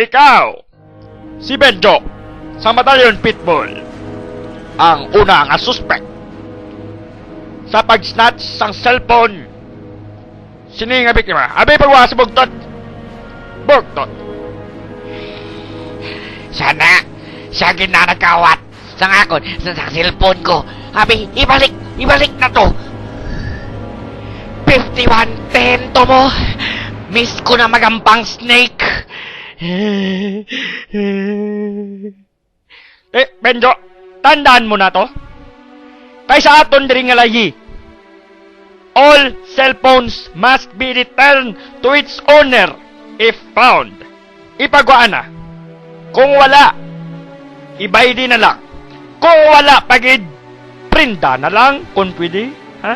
Ikaw, si Benjo, sa Batalyon Pitbull, ang una nga suspect sa pag-snatch sang cellphone. Sino nga biktima? Abi pagwa sa bugtot. Bugtot. Sana, siya ginanagkawat sa ngakon sa, sa cellphone ko. Abi, ibalik, ibalik na to. 5110 to mo. Miss ko na magampang snake. Eh, Benjo, tandaan mo na to. Kaysa aton diri nga layi. All cell phones must be returned to its owner if found. Ipagwaan na. Kung wala, ibay di na lang. Kung wala, pagid, prinda na lang, kung pwede. Ha?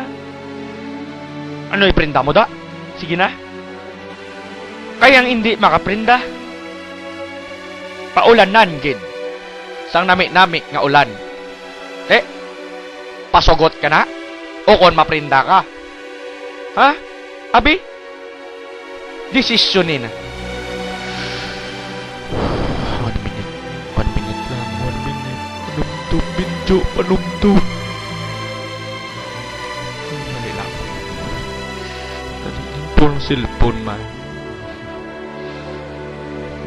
Ano iprinda mo da? Sige na. Kayang hindi makaprinda. Paulanan, gid sang nami-nami nga ulan. Eh, pasugot ka na? O kon maprinda ka? Ha? Abi? Desisyonin. One minute. One minute lang. One minute. Panumtum, Binjo. Panumtum. Dali lang. Ito ang cellphone man.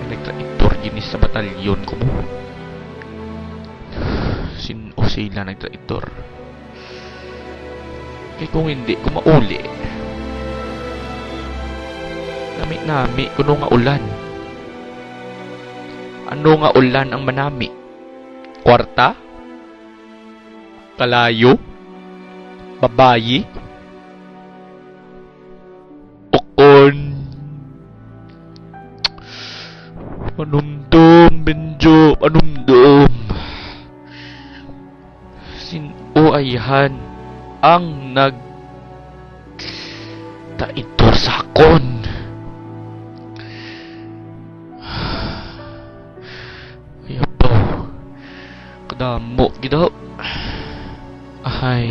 Nagtraitor ginis sa batalyon ko mo. Sin o sila nagtraitor. Kaya kung hindi ko mauli. Nami-nami kuno nga ulan. Ano nga ulan ang manami? Kwarta? Kalayo? Babayi? Panumdum, Benjo, panumdum. Sino ayhan ang nag taitor sa akon? Ayaw Kadamo, gidaw. Ahay.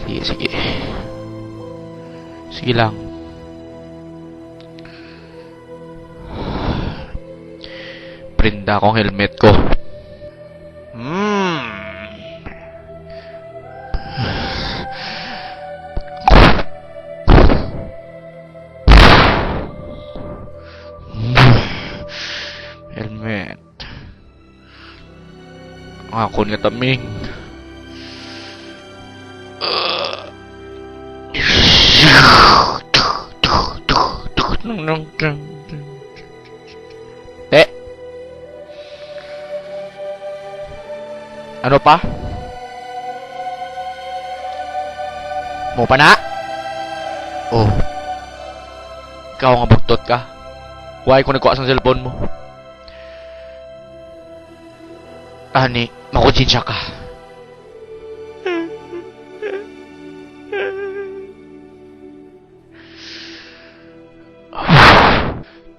Sige, sige. Sige lang. Prinda akong helmet ko. Hmm. Helmet. Ako nga taming. Eh. Ano pa? Mo pa na? Oh. Ikaw nga bugtot ka. Huwag ko nagkuha sa cellphone mo. Ani, makutsinsya ka.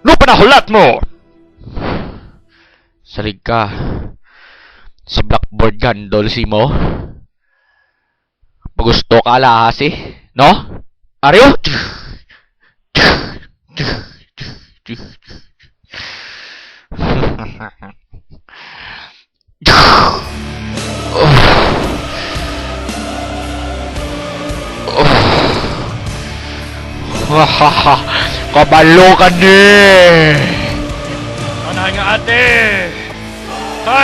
No panahulat mo! Salig ka. Sa blackboard gandol si mo. Pagusto ka alahas eh. No? Aryo? Kabalo ka ni!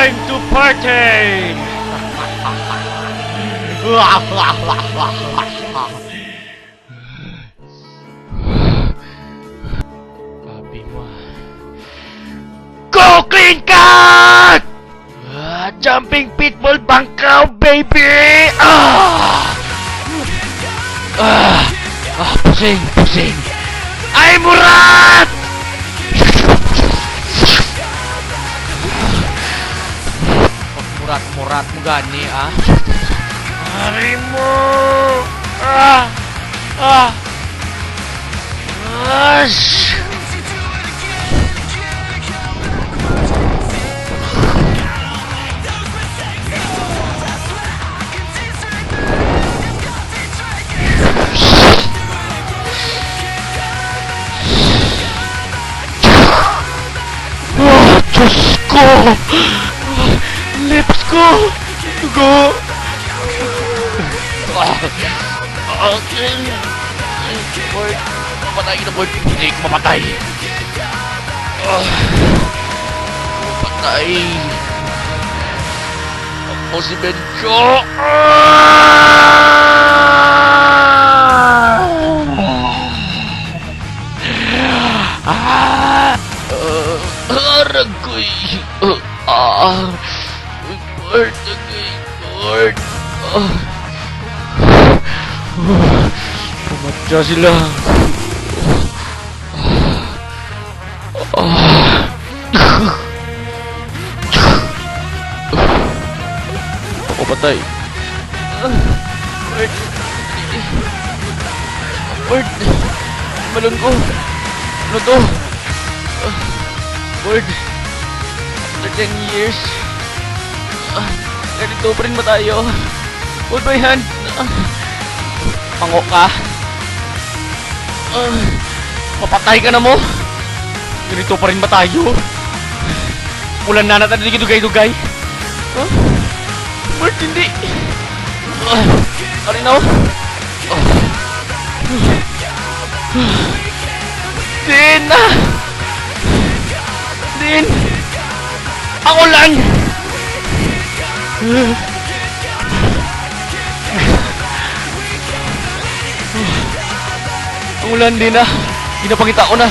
Time to party! Sabi mo. Go clean cut! Ah, jumping pitbull bangkaw, baby! Ah! Ah! Ah, pusing, pusing! Ay, murat! murat murat gani ah harimu ah ah Ush. Oh! Ko! Dugo! Okay. Lord, mamatay na, Lord. Hindi ko mamatay. Ah, mamatay. Ako si Benjo. Ah! Pumatya sila. Ako patay. Word. Word. Malun ko. Ano to? Word. After 10 years. ah, Ganito pa rin ba tayo? Hold my hand. Ah, Pango ka. Ah, Papatay ka na mo. Ganito pa rin ba tayo? Ulan na natin hindi dugay-dugay. Huh? Word, hindi. Ah, Ano na? Din! ah! Din! Ako lang! Ang ulan din ah. Ginapakita ko na.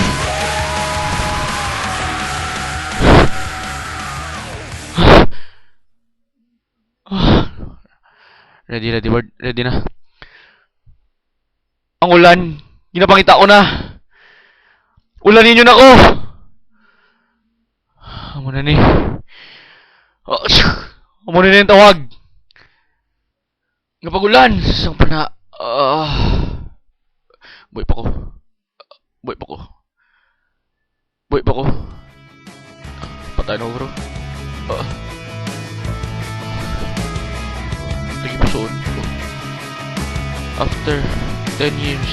Ready, ready, word. Ready na. Ang ulan. Ginapangita ko na. Ulanin nyo na ko. Amo na ni. Oh, Amo na ni yung tawag. Kapag ulan. Sang pa na. Ah. Boy pa ko. Boy pa ko. Boy pa ko. Patay na ko bro. Ah. Lagi pa ko. After 10 years,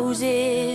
roses.